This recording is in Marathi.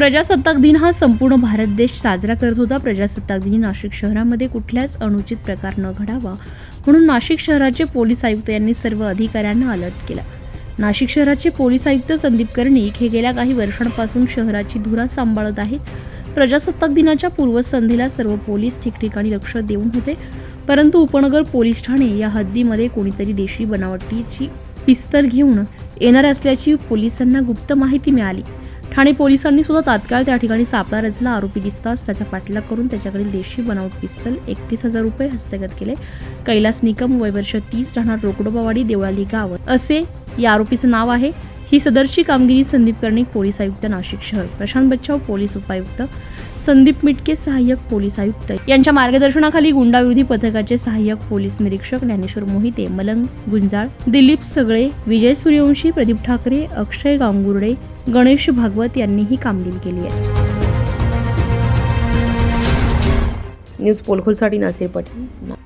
प्रजासत्ताक दिन हा संपूर्ण भारत देश साजरा करत होता. प्रजासत्ताक दिनी नाशिक शहरामध्ये कुठल्याच अनुचित प्रकार न घडावा म्हणून नाशिक शहराचे पोलीस आयुक्त यांनी सर्व अधिकाऱ्यांना अलर्ट केला. नाशिक शहराचे पोलीस आयुक्त संदीप कर्णिक हे गेल्या काही वर्षांपासून शहराची धुरा सांभाळत आहेत. प्रजासत्ताक दिनाच्या पूर्वसंध्येला सर्व पोलीस ठिकठिकाणी लक्ष देऊन होते. परंतु उपनगर पोलीस ठाणे या हद्दीमध्ये कोणीतरी देशी बनावटीची पिस्तर घेऊन येणार असल्याची पोलिसांना गुप्त माहिती मिळाली. ठाणे पोलिसांनी सुद्धा तात्काळ त्या ठिकाणी सापळा रचला आरोपी दिसताच त्याचा पाठलाग करून त्याच्याकडील देशी बनावट पिस्तल एकतीस हजार रुपये हस्तगत केले. कैलास निकम वय वर्ष तीस राहणार रोकडोबावाडी देवळाली गाव असे या आरोपीचं नाव आहे. ही सदरची कामगिरी संदीप कर्णिक पोलीस आयुक्त नाशिक शहर. प्रशांत बच्चाव पोलीस उपायुक्त संदीप मिटके सहाय्यक पोलीस आयुक्त. यांच्या मार्गदर्शनाखाली गुंडाविरोधी पथकाचे सहाय्यक पोलीस निरीक्षक ज्ञानेश्वर मोहिते मलंग गुंजाळ दिलीप सगळे विजय सूर्यवंशी प्रदीप ठाकरे अक्षय गांगुर्डे गणेश भागवत यांनी ही कामगिरी केली आहे. न्यूज पोलखोलसाठी नासिर पटेल.